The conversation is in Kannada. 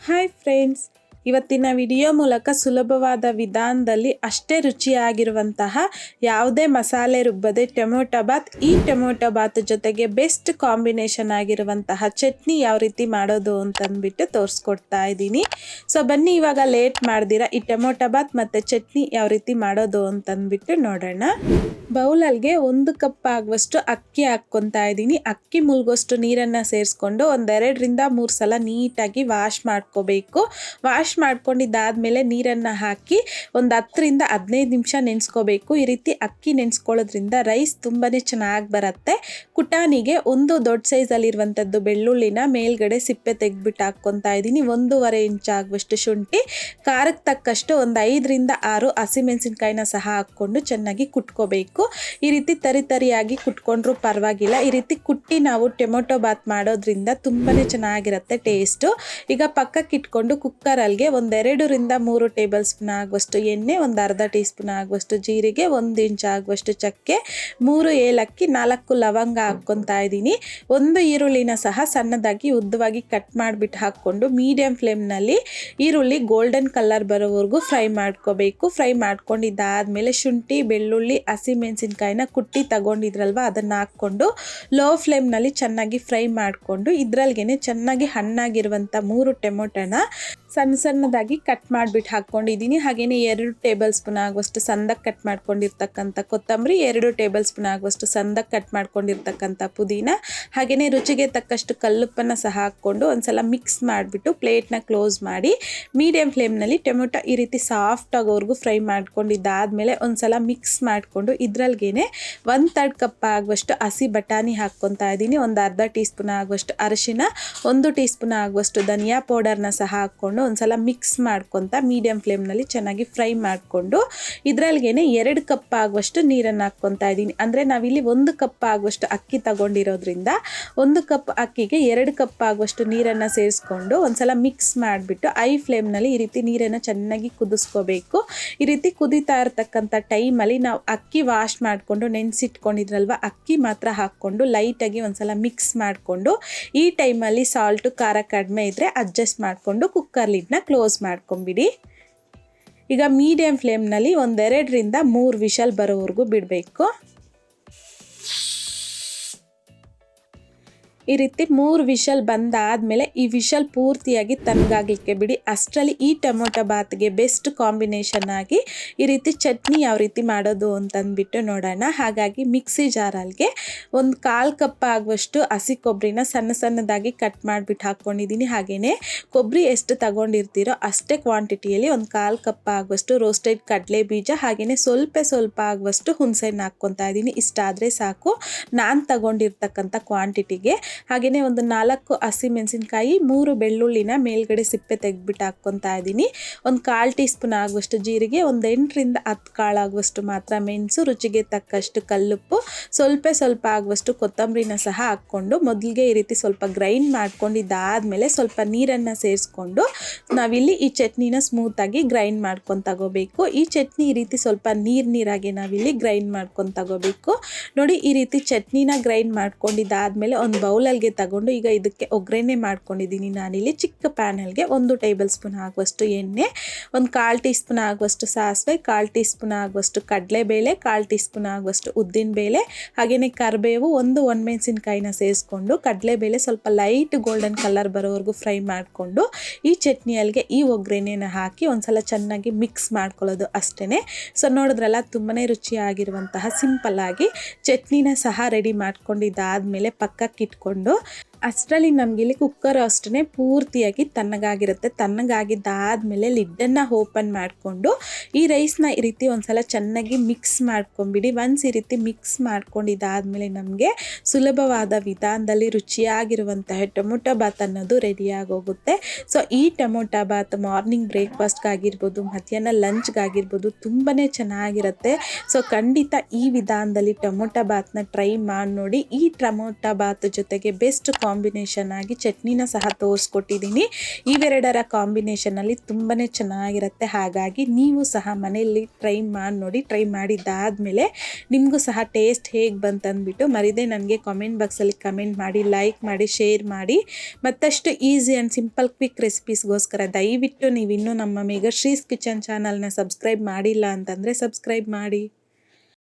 ಹಾಯ್ ಫ್ರೆಂಡ್ಸ್ ಇವತ್ತಿನ ವಿಡಿಯೋ ಮೂಲಕ ಸುಲಭವಾದ ವಿಧಾನದಲ್ಲಿ ಅಷ್ಟೇ ರುಚಿಯಾಗಿರುವಂತಹ ಯಾವುದೇ ಮಸಾಲೆ ರುಬ್ಬದೆ ಟೊಮೊಟೊ ಬಾತ್, ಈ ಟೊಮೊಟೊ ಬಾತ್ ಜೊತೆಗೆ ಬೆಸ್ಟ್ ಕಾಂಬಿನೇಷನ್ ಆಗಿರುವಂತಹ ಚಟ್ನಿ ಯಾವ ರೀತಿ ಮಾಡೋದು ಅಂತಂದ್ಬಿಟ್ಟು ತೋರಿಸ್ಕೊಡ್ತಾ ಇದ್ದೀನಿ. ಸೊ ಬನ್ನಿ ಇವಾಗ ಲೇಟ್ ಮಾಡ್ದಿರ ಈ ಟೊಮೊಟೊ ಬಾತ್ ಮತ್ತು ಚಟ್ನಿ ಯಾವ ರೀತಿ ಮಾಡೋದು ಅಂತಂದ್ಬಿಟ್ಟು ನೋಡೋಣ. ಬೌಲಲ್ಗೆ ಒಂದು ಕಪ್ ಆಗುವಷ್ಟು ಅಕ್ಕಿ ಹಾಕ್ಕೊತಾ ಇದ್ದೀನಿ. ಅಕ್ಕಿ ಮುಳುಗೋಷ್ಟು ನೀರನ್ನು ಸೇರಿಸ್ಕೊಂಡು ಒಂದೆರಡರಿಂದ ಮೂರು ಸಲ ನೀಟಾಗಿ ವಾಶ್ ಮಾಡ್ಕೋಬೇಕು. ವಾಶ್ ಮಾಡ್ಕೊಂಡಿದ್ದಾದಮೇಲೆ ನೀರನ್ನು ಹಾಕಿ ಒಂದು ಹತ್ತರಿಂದ ಹದಿನೈದು ನಿಮಿಷ ನೆನೆಸ್ಕೋಬೇಕು. ಈ ರೀತಿ ಅಕ್ಕಿ ನೆನೆಸ್ಕೊಳ್ಳೋದ್ರಿಂದ ರೈಸ್ ತುಂಬಾ ಚೆನ್ನಾಗಿ ಬರುತ್ತೆ. ಕುಟಾನಿಗೆ ಒಂದು ದೊಡ್ಡ ಸೈಜಲ್ಲಿರುವಂಥದ್ದು ಬೆಳ್ಳುಳ್ಳಿನ ಮೇಲ್ಗಡೆ ಸಿಪ್ಪೆ ತೆಗೆದ್ಬಿಟ್ಟು ಹಾಕ್ಕೊತಾ ಇದ್ದೀನಿ. ಒಂದೂವರೆ ಇಂಚ್ ಆಗುವಷ್ಟು ಶುಂಠಿ ಖಾರಕ್ಕೆ ತಕ್ಕಷ್ಟು ಒಂದು ಐದರಿಂದ ಆರು ಹಸಿಮೆಣಸಿನ್ಕಾಯಿನ ಸಹ ಹಾಕ್ಕೊಂಡು ಚೆನ್ನಾಗಿ ಕುಟ್ಕೋಬೇಕು. ಈ ರೀತಿ ತರಿ ತರಿಯಾಗಿ ಕುಟ್ಕೊಂಡ್ರೂ ಪರವಾಗಿಲ್ಲ. ಈ ರೀತಿ ಕುಟ್ಟಿ ನಾವು ಟೊಮೊಟೊ ಬಾತ್ ಮಾಡೋದ್ರಿಂದ ತುಂಬಾ ಚೆನ್ನಾಗಿರುತ್ತೆ ಟೇಸ್ಟು. ಈಗ ಪಕ್ಕಕ್ಕೆ ಇಟ್ಕೊಂಡು ಕುಕ್ಕರಲ್ಲಿಗೆ ಒಂದೆರಡರಿಂದ ಮೂರು ಟೇಬಲ್ ಸ್ಪೂನ್ ಆಗುವಷ್ಟು ಎಣ್ಣೆ, ಒಂದು ಅರ್ಧ ಟೀ ಸ್ಪೂನ್ ಆಗುವಷ್ಟು ಜೀರಿಗೆ, ಒಂದು ಇಂಚ್ ಆಗುವಷ್ಟು ಚಕ್ಕೆ, ಮೂರು ಏಲಕ್ಕಿ, ನಾಲ್ಕು ಲವಂಗ ಹಾಕ್ಕೊತಾ ಇದ್ದೀನಿ. ಒಂದು ಈರುಳ್ಳಿನ ಸಹ ಸಣ್ಣದಾಗಿ ಉದ್ದವಾಗಿ ಕಟ್ ಮಾಡಿಬಿಟ್ಟು ಹಾಕ್ಕೊಂಡು ಮೀಡಿಯಂ ಫ್ಲೇಮ್ನಲ್ಲಿ ಈರುಳ್ಳಿ ಗೋಲ್ಡನ್ ಕಲರ್ ಬರೋವರೆಗೂ ಫ್ರೈ ಮಾಡ್ಕೋಬೇಕು. ಫ್ರೈ ಮಾಡ್ಕೊಂಡಿದ್ದಾದಮೇಲೆ ಶುಂಠಿ, ಬೆಳ್ಳುಳ್ಳಿ ಹಸಿಮೆಣಸಿನ್ಕಾಯಿನ ಕುಟ್ಟಿ ತಗೊಂಡಿದ್ರಲ್ವ, ಅದನ್ನು ಹಾಕ್ಕೊಂಡು ಲೋ ಫ್ಲೇಮ್ನಲ್ಲಿ ಚೆನ್ನಾಗಿ ಫ್ರೈ ಮಾಡಿಕೊಂಡು ಇದ್ರಲ್ಲಿಗೆ ಚೆನ್ನಾಗಿ ಹಣ್ಣಾಗಿರುವಂಥ ಮೂರು ಟೊಮೊಟೊನ ಸಣ್ಣ ಸಣ್ಣದಾಗಿ ಕಟ್ ಮಾಡಿಬಿಟ್ಟು ಹಾಕ್ಕೊಂಡಿದ್ದೀನಿ. ಹಾಗೆಯೇ ಎರಡು ಟೇಬಲ್ ಸ್ಪೂನ್ ಆಗುವಷ್ಟು ಸಂದಕ್ಕೆ ಕಟ್ ಮಾಡ್ಕೊಂಡಿರ್ತಕ್ಕಂಥ ಕೊತ್ತಂಬರಿ, ಎರಡು ಟೇಬಲ್ ಸ್ಪೂನ್ ಆಗುವಷ್ಟು ಸಂದಕ್ಕೆ ಕಟ್ ಮಾಡ್ಕೊಂಡಿರ್ತಕ್ಕಂಥ ಪುದೀನ ಹಾಗೆಯೇ ರುಚಿಗೆ ತಕ್ಕಷ್ಟು ಕಲ್ಲುಪ್ಪನ್ನು ಸಹ ಹಾಕ್ಕೊಂಡು ಒಂದ್ಸಲ ಮಿಕ್ಸ್ ಮಾಡಿಬಿಟ್ಟು ಪ್ಲೇಟ್ನ ಕ್ಲೋಸ್ ಮಾಡಿ ಮೀಡಿಯಂ ಫ್ಲೇಮ್ನಲ್ಲಿ ಟೊಮೊಟೊ ಈ ರೀತಿ ಸಾಫ್ಟ್ ಆಗೋವರೆಗೂ ಫ್ರೈ ಮಾಡ್ಕೊಂಡಿದ್ದಾದಮೇಲೆ ಒಂದ್ಸಲ ಮಿಕ್ಸ್ ಮಾಡಿಕೊಂಡು ಇದರಲ್ಲಿಗೇನೆ ಒಂದು ತರ್ಡ್ ಕಪ್ ಆಗುವಷ್ಟು ಹಸಿ ಬಟಾಣಿ ಹಾಕ್ಕೊತಾ ಇದ್ದೀನಿ. ಒಂದು ಅರ್ಧ ಟೀ ಸ್ಪೂನ್ ಆಗುವಷ್ಟು ಅರಶಿನ, ಒಂದು ಟೀ ಸ್ಪೂನ್ ಆಗುವಷ್ಟು ಧನಿಯಾ ಪೌಡರ್ನ ಸಹ ಹಾಕ್ಕೊಂಡು ಒಂದ್ಸಲ ಮಿಕ್ಸ್ ಮಾಡ್ಕೊತ ಮೀಡಿಯಂ ಫ್ಲೇಮ್ನಲ್ಲಿ ಚೆನ್ನಾಗಿ ಫ್ರೈ ಮಾಡಿಕೊಂಡು ಇದ್ರಲ್ಲಿಗೇನೆ ಎರಡು ಕಪ್ ಆಗುವಷ್ಟು ನೀರನ್ನು ಹಾಕ್ಕೊತಾ ಇದ್ದೀನಿ. ಅಂದರೆ ನಾವಿಲ್ಲಿ ಒಂದು ಕಪ್ ಆಗುವಷ್ಟು ಅಕ್ಕಿ ತಗೊಂಡಿರೋದ್ರಿಂದ ಒಂದು ಕಪ್ ಅಕ್ಕಿಗೆ ಎರಡು ಕಪ್ ಆಗುವಷ್ಟು ನೀರನ್ನು ಸೇರಿಸ್ಕೊಂಡು ಒಂದ್ಸಲ ಮಿಕ್ಸ್ ಮಾಡಿಬಿಟ್ಟು ಐ ಫ್ಲೇಮ್ನಲ್ಲಿ ಈ ರೀತಿ ನೀರನ್ನು ಚೆನ್ನಾಗಿ ಕುದಿಸ್ಕೋಬೇಕು. ಈ ರೀತಿ ಕುದಿತಾ ಇರತಕ್ಕಂಥ ಟೈಮಲ್ಲಿ ನಾವು ಅಕ್ಕಿ ವಾಶ್ ಮಾಡಿಕೊಂಡು ನೆನೆಸಿಟ್ಕೊಂಡಿದ್ರಲ್ವ, ಅಕ್ಕಿ ಮಾತ್ರ ಹಾಕ್ಕೊಂಡು ಲೈಟಾಗಿ ಒಂದ್ಸಲ ಮಿಕ್ಸ್ ಮಾಡಿಕೊಂಡು ಈ ಟೈಮಲ್ಲಿ ಸಾಲ್ಟು ಖಾರ ಕಡಿಮೆ ಇದ್ದರೆ ಅಡ್ಜಸ್ಟ್ ಮಾಡಿಕೊಂಡು ಕುಕ್ಕರ್ ಲಿಡ್ನ ಕ್ಲೋಸ್ ಮಾಡ್ಕೊಂಬಿಡಿ. ಈಗ ಮೀಡಿಯಂ ಫ್ಲೇಮ್ನಲ್ಲಿ ಒಂದೆರಡರಿಂದ ಮೂರು ವಿಷಲ್ ಬರೋವರೆಗೂ ಬಿಡಬೇಕು. ಈ ರೀತಿ ಮೂರು ವಿಷಲ್ ಬಂದಾದಮೇಲೆ ಈ ವಿಷಲ್ ಪೂರ್ತಿಯಾಗಿ ತಣ್ಣಗಾಗಲಿಕ್ಕೆ ಬಿಡಿ. ಅಷ್ಟರಲ್ಲಿ ಈ ಟೊಮೊಟೊ ಬಾತ್ಗೆ ಬೆಸ್ಟ್ ಕಾಂಬಿನೇಷನ್ ಆಗಿ ಈ ರೀತಿ ಚಟ್ನಿ ಯಾವ ರೀತಿ ಮಾಡೋದು ಅಂತಂದ್ಬಿಟ್ಟು ನೋಡೋಣ. ಹಾಗಾಗಿ ಮಿಕ್ಸಿ ಜಾರಲ್ಗೆ ಒಂದು ಕಾಲು ಕಪ್ ಆಗುವಷ್ಟು ಹಸಿ ಕೊಬ್ಬರಿನ ಸಣ್ಣ ಸಣ್ಣದಾಗಿ ಕಟ್ ಮಾಡಿಬಿಟ್ಟು ಹಾಕ್ಕೊಂಡಿದ್ದೀನಿ. ಹಾಗೆಯೇ ಕೊಬ್ಬರಿ ಎಷ್ಟು ತಗೊಂಡಿರ್ತೀರೋ ಅಷ್ಟೇ ಕ್ವಾಂಟಿಟಿಯಲ್ಲಿ ಒಂದು ಕಾಲು ಕಪ್ ಆಗುವಷ್ಟು ರೋಸ್ಟೆಡ್ ಕಡಲೆ ಬೀಜ ಹಾಗೆಯೇ ಸ್ವಲ್ಪ ಸ್ವಲ್ಪ ಆಗುವಷ್ಟು ಹುಣಸೆಹಣ್ಣು ಹಾಕ್ಕೊತಾ ಇದ್ದೀನಿ. ಇಷ್ಟಾದರೆ ಸಾಕು. ನಾನು ತಗೊಂಡಿರ್ತಕ್ಕಂಥ ಕ್ವಾಂಟಿಟಿಗೆ ಹಾಗೆಯೇ ಒಂದು ನಾಲ್ಕು ಹಸಿಮೆಣಸಿನ್ಕಾಯಿ ಮೂರು ಬೆಳ್ಳುಳ್ಳಿನ ಮೇಲ್ಗಡೆ ಸಿಪ್ಪೆ ತೆಗೆದ್ಬಿಟ್ಟು ಹಾಕ್ಕೊತಾ ಇದ್ದೀನಿ. ಒಂದು ಕಾಲು ಟೀ ಸ್ಪೂನ್ ಆಗುವಷ್ಟು ಜೀರಿಗೆ, ಒಂದು ಎಂಟರಿಂದ ಹತ್ತು ಕಾಳಾಗುವಷ್ಟು ಮಾತ್ರ ಮೆಣಸು, ರುಚಿಗೆ ತಕ್ಕಷ್ಟು ಕಲ್ಲುಪ್ಪು, ಸ್ವಲ್ಪ ಸ್ವಲ್ಪ ಆಗುವಷ್ಟು ಕೊತ್ತಂಬರಿನ ಸಹ ಹಾಕ್ಕೊಂಡು ಮೊದಲಿಗೆ ಈ ರೀತಿ ಸ್ವಲ್ಪ ಗ್ರೈಂಡ್ ಮಾಡ್ಕೊಂಡಿದ್ದಾದಮೇಲೆ ಸ್ವಲ್ಪ ನೀರನ್ನು ಸೇರಿಸ್ಕೊಂಡು ನಾವಿಲ್ಲಿ ಈ ಚಟ್ನಿನ ಸ್ಮೂತಾಗಿ ಗ್ರೈಂಡ್ ಮಾಡ್ಕೊಂಡು ತಗೋಬೇಕು. ಈ ಚಟ್ನಿ ಈ ರೀತಿ ಸ್ವಲ್ಪ ನೀರು ನೀರಾಗಿ ನಾವಿಲ್ಲಿ ಗ್ರೈಂಡ್ ಮಾಡ್ಕೊಂಡು ತಗೋಬೇಕು. ನೋಡಿ ಈ ರೀತಿ ಚಟ್ನಿನ ಗ್ರೈಂಡ್ ಮಾಡ್ಕೊಂಡಿದ್ದಾದಮೇಲೆ ಒಂದು ಬೌಲಲ್ಗೆ ತಗೊಂಡು ಈಗ ಇದಕ್ಕೆ ಒಗ್ಗರಣೆ ಮಾಡ್ಕೊಂಡಿದ್ದೀನಿ ನಾನಿಲ್ಲಿ. ಚಿಕ್ಕ ಪ್ಯಾನಲ್ಗೆ ಒಂದು ಟೇಬಲ್ ಸ್ಪೂನ್ ಆಗುವಷ್ಟು ಎಣ್ಣೆ, ಒಂದು ಕಾಲು ಟೀ ಸ್ಪೂನ್ ಆಗುವಷ್ಟು ಸಾಸಿವೆ, ಕಾಲು ಟೀ ಸ್ಪೂನ್ ಆಗುವಷ್ಟು ಕಡಲೆಬೇಳೆ, ಕಾಲು ಟೀ ಸ್ಪೂನ್ ಆಗುವಷ್ಟು ಉದ್ದಿನಬೇಳೆ ಹಾಗೆಯೇ ಕರಿಬೇವು ಒಂದು ಒಣಮೆಣಸಿನ್ಕಾಯಿನ ಸೇರಿಸ್ಕೊಂಡು ಕಡಲೆಬೇಳೆ ಸ್ವಲ್ಪ ಲೈಟ್ ಗೋಲ್ಡನ್ ಕಲರ್ ಬರೋವರೆಗೂ ಫ್ರೈ ಮಾಡಿಕೊಂಡು ಈ ಚಟ್ನಿಯಲ್ಲಿಗೆ ಈ ಒಗ್ಗರಣೆನ ಹಾಕಿ ಒಂದ್ಸಲ ಚೆನ್ನಾಗಿ ಮಿಕ್ಸ್ ಮಾಡ್ಕೊಳ್ಳೋದು ಅಷ್ಟೇ ಸೊ ನೋಡಿದ್ರಲ್ಲ ತುಂಬಾ ರುಚಿಯಾಗಿರುವಂತಹ ಸಿಂಪಲ್ಲಾಗಿ ಚಟ್ನಿನ ಸಹ ರೆಡಿ ಮಾಡ್ಕೊಂಡಿದ್ದಾದಮೇಲೆ ಪಕ್ಕಕ್ಕೆ ಇಟ್ಕೊಂಡು ಅಷ್ಟರಲ್ಲಿ ನಮಗಿಲ್ಲಿ ಕುಕ್ಕರ್ ಅಷ್ಟೇ ಪೂರ್ತಿಯಾಗಿ ತಣ್ಣಗಾಗಿರುತ್ತೆ ತಣ್ಣಗಾಗಿದ್ದಾದಮೇಲೆ ಲಿಡ್ಡನ್ನು ಓಪನ್ ಮಾಡಿಕೊಂಡು ಈ ರೈಸ್ನ ಈ ರೀತಿ ಒಂದ್ಸಲ ಚೆನ್ನಾಗಿ ಮಿಕ್ಸ್ ಮಾಡ್ಕೊಂಬಿಡಿ ಒನ್ಸ್ ಈ ರೀತಿ ಮಿಕ್ಸ್ ಮಾಡ್ಕೊಂಡಿದ್ದಾದಮೇಲೆ ನಮಗೆ ಸುಲಭವಾದ ವಿಧಾನದಲ್ಲಿ ರುಚಿಯಾಗಿರುವಂತಹ ಟೊಮೊಟೊ ಬಾತ್ ಅನ್ನೋದು ರೆಡಿಯಾಗೋಗುತ್ತೆ ಸೊ ಈ ಟೊಮೊಟೊ ಬಾತ್ ಮಾರ್ನಿಂಗ್ ಬ್ರೇಕ್ಫಾಸ್ಟ್ಗಾಗಿರ್ಬೋದು ಮಧ್ಯಾಹ್ನ ಲಂಚ್ಗಾಗಿರ್ಬೋದು ತುಂಬಾ ಚೆನ್ನಾಗಿರುತ್ತೆ. ಸೊ ಖಂಡಿತ ಈ ವಿಧಾನದಲ್ಲಿ ಟೊಮೊಟೊ ಬಾತ್ನ ಟ್ರೈ ಮಾಡಿ ನೋಡಿ ಈ ಟೊಮೊಟೊ ಬಾತ್ ಜೊತೆಗೆ ಬೆಸ್ಟ್ ಕಾಂಬಿನೇಷನ್ ಆಗಿ ಚಟ್ನಿನ ಸಹ ತೋರಿಸ್ಕೊಟ್ಟಿದ್ದೀನಿ. ಇವೆರಡರ ಕಾಂಬಿನೇಷನಲ್ಲಿ ತುಂಬಾ ಚೆನ್ನಾಗಿರುತ್ತೆ. ಹಾಗಾಗಿ ನೀವು ಸಹ ಮನೆಯಲ್ಲಿ ಟ್ರೈ ಮಾಡಿ ನೋಡಿ ಟ್ರೈ ಮಾಡಿದ್ದಾದಮೇಲೆ ನಿಮಗೂ ಸಹ ಟೇಸ್ಟ್ ಹೇಗೆ ಬಂತಂದ್ಬಿಟ್ಟು ಮರಿದೇ ನನಗೆ ಕಾಮೆಂಟ್ ಬಾಕ್ಸಲ್ಲಿ ಕಮೆಂಟ್ ಮಾಡಿ ಲೈಕ್ ಮಾಡಿ ಶೇರ್ ಮಾಡಿ. ಮತ್ತಷ್ಟು ಈಸಿ ಆ್ಯಂಡ್ ಸಿಂಪಲ್ ಕ್ವಿಕ್ ರೆಸಿಪೀಸ್ಗೋಸ್ಕರ ದಯವಿಟ್ಟು ನೀವು ಇನ್ನೂ ನಮ್ಮ ಮೇಘಶ್ರೀಸ್ ಕಿಚನ್ ಚಾನಲ್ನ ಸಬ್ಸ್ಕ್ರೈಬ್ ಮಾಡಿಲ್ಲ ಅಂತಂದರೆ ಸಬ್ಸ್ಕ್ರೈಬ್ ಮಾಡಿ.